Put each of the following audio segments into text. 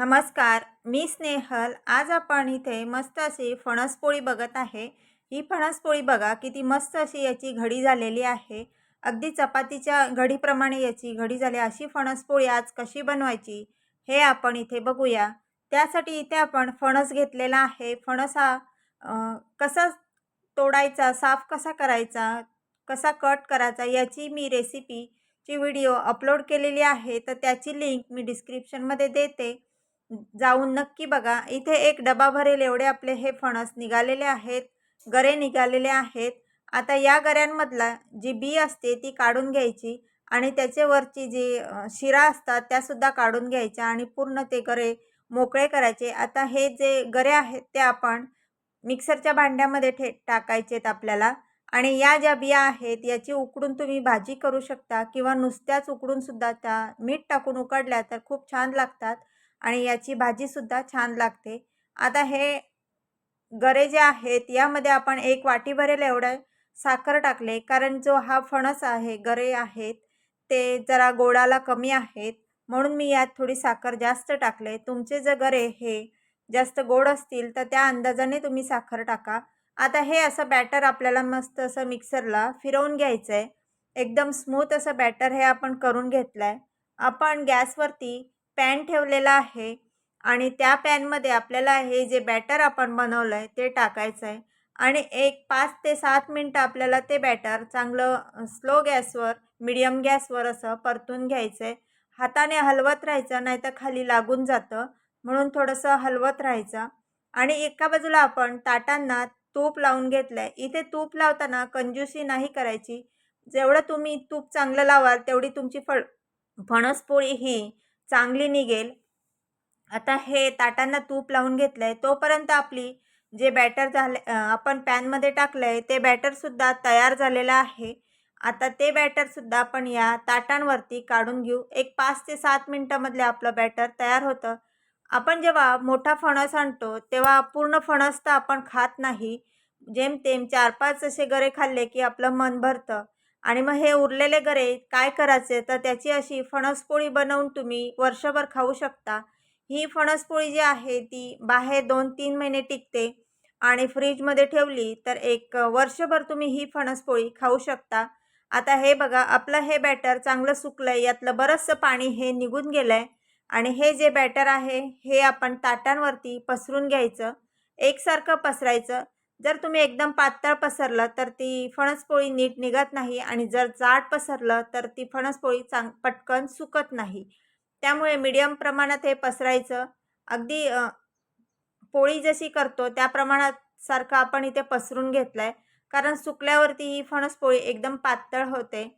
नमस्कार मी स्नेहल. आज आपण इथे मस्त अशी फणसपोळी बघत आहे. ही फणसपोळी बघा किती मस्त अशी याची घडी झालेली आहे. अगदी चपातीच्या घडीप्रमाणे याची घडी झाली. अशी फणसपोळी आज कशी बनवायची हे आपण इथे बघूया. त्यासाठी इथे आपण फणस घेतलेला आहे. फणस हा कसा तोडायचा साफ कसा करायचा कसा कट करायचा याची मी रेसिपीची व्हिडिओ अपलोड केलेली आहे. तर त्याची लिंक मी डिस्क्रिप्शनमध्ये देते. जाऊन नक्की बघा. इथे एक डबा भरेल एवढे आपले हे फणस निघालेले आहेत गरे निघालेले आहेत. आता या गऱ्यांमधला जी बी असते ती काढून घ्यायची आणि त्याच्यावरची जी शिरा असतात त्यासुद्धा काढून घ्यायच्या आणि पूर्ण ते गरे मोकळे करायचे. आता हे जे गरे आहेत ते आपण मिक्सरच्या भांड्यामध्ये ठे टाकायचेत आपल्याला. आणि या ज्या बिया आहेत याची उकडून तुम्ही भाजी करू शकता किंवा नुसत्याच उकडूनसुद्धा त्या मीठ टाकून उकडल्या तर खूप छान लागतात. आणि याची भाजीसुद्धा छान लागते. आता हे गरे जे आहेत यामध्ये आपण एक वाटी भरेल एवढं साखर टाकले. कारण जो हा फणस आहे गरे आहेत ते जरा गोडाला कमी आहेत. म्हणून मी यात थोडी साखर जास्त टाकले. तुमचे जर गरे हे जास्त गोड असतील तर त्या अंदाजाने तुम्ही साखर टाका. आता हे असं बॅटर आपल्याला मस्त असं मिक्सरला फिरवून घ्यायचं आहे एकदम स्मूथ असं बॅटर हे आपण करून घेतलं आहे आपण गॅसवरती पॅन ठेवलेला आहे आणि त्या पॅनमध्ये आपल्याला हे जे बॅटर आपण बनवलं आहे ते टाकायचं आहे आणि एक पाच ते सात मिनटं आपल्याला ते बॅटर चांगलं स्लो गॅसवर मिडियम गॅसवर असं परतून घ्यायचं आहे हाताने हलवत राहायचं नाही तर खाली लागून जातं. म्हणून थोडंसं हलवत राहायचं. आणि एका बाजूला आपण ताटांना तूप लावून घेतलं आहे इथे तूप लावताना कंजूसी नाही करायची. जेवढं तुम्ही तूप चांगलं लावाल तेवढी तुमची फळ फणसपोळी ही चांगली निघेल. आता हे ताटांना तूप लावून घेतलं आहे तोपर्यंत आपली जे बॅटर झाले आपण पॅनमध्ये टाकलं आहे ते बॅटरसुद्धा तयार झालेलं आहे. आता ते बॅटरसुद्धा आपण या ताटांवरती काढून घेऊ. एक पाच ते सात मिनटामधले आपलं बॅटर तयार होतं. आपण जेव्हा मोठा फणस आणतो तेव्हा पूर्ण फणस तर आपण खात नाही. जेमतेम चार पाच असे गरे खाल्ले की आपलं मन भरतं. आणि मग हे उरलेले गरे काय करायचे? तर त्याची अशी फणसपोळी बनवून तुम्ही वर्षभर खाऊ शकता. ही फणसपोळी जी आहे ती बाहेर दोन तीन महिने टिकते आणि फ्रीजमध्ये ठेवली तर एक वर्षभर तुम्ही ही फणसपोळी खाऊ शकता. आता हे बघा आपलं हे बॅटर चांगलं सुकलं आहे यातलं बरंचसं पाणी हे निघून गेलं आहे आणि हे जे बॅटर आहे हे आपण ताटांवरती पसरून घ्यायचं. एकसारखं पसरायचं. जर तुम्ही एकदम पातळ पसरलं तर ती फणसपोळी नीट निघत नाही आणि जर जाड पसरलं तर ती फणसपोळी चांग पटकन सुकत नाही. त्यामुळे मीडियम प्रमाणात हे पसरायचं. अगदी पोळी जशी करतो त्या प्रमाणात सारखं आपण इथे पसरून घेतलं आहे कारण सुकल्यावरती ही फणसपोळी एकदम पातळ होते.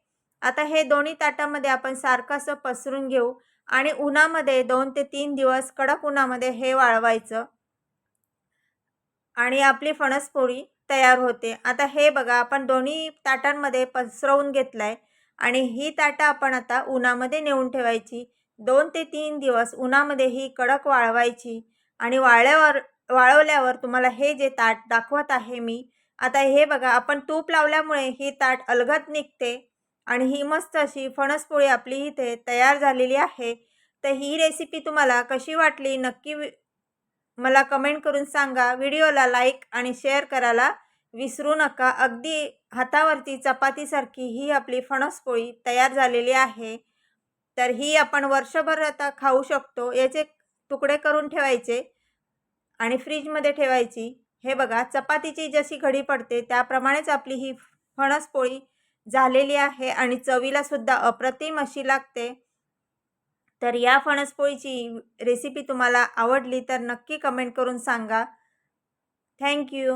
आता हे दोन्ही ताटामध्ये आपण सारखं असं पसरून घेऊ आणि उन्हामध्ये दोन ते तीन दिवस कडक उन्हामध्ये हे वाळवायचं. आणि आपली फणसपोळी तयार होते. आता हे बघा आपण दोन्ही ताटांमध्ये पसरवून घेतलं आहे आणि ही ताटं आपण आता उन्हामध्ये नेऊन ठेवायची. दोन ते तीन दिवस उन्हामध्ये ही कडक वाळवायची आणि वाळल्यावर वाळवल्यावर तुम्हाला हे जे ताट दाखवत आहे मी आता हे बघा आपण तूप लावल्यामुळे ही ताट अलगत निघते आणि ही मस्त अशी फणसपोळी आपली इथे तयार झालेली आहे. तर ही रेसिपी तुम्हाला कशी वाटली नक्की मला कमेंट करून सांगा. व्हिडिओला लाईक आणि शेअर करायला विसरू नका. अगदी हातावरती चपातीसारखी ही आपली फणसपोळी तयार झालेली आहे. तर ही आपण वर्षभर आता खाऊ शकतो. याचे तुकडे करून ठेवायचे आणि फ्रीजमध्ये ठेवायची. हे बघा चपातीची जशी घडी पडते त्याप्रमाणेच आपली ही फणसपोळी झालेली आहे आणि चवीला सुद्धा अप्रतिम अशी लागते. तर या फणसपोळीची रेसिपी तुम्हाला आवडली तर नक्की कमेंट करून सांगा. थँक्यू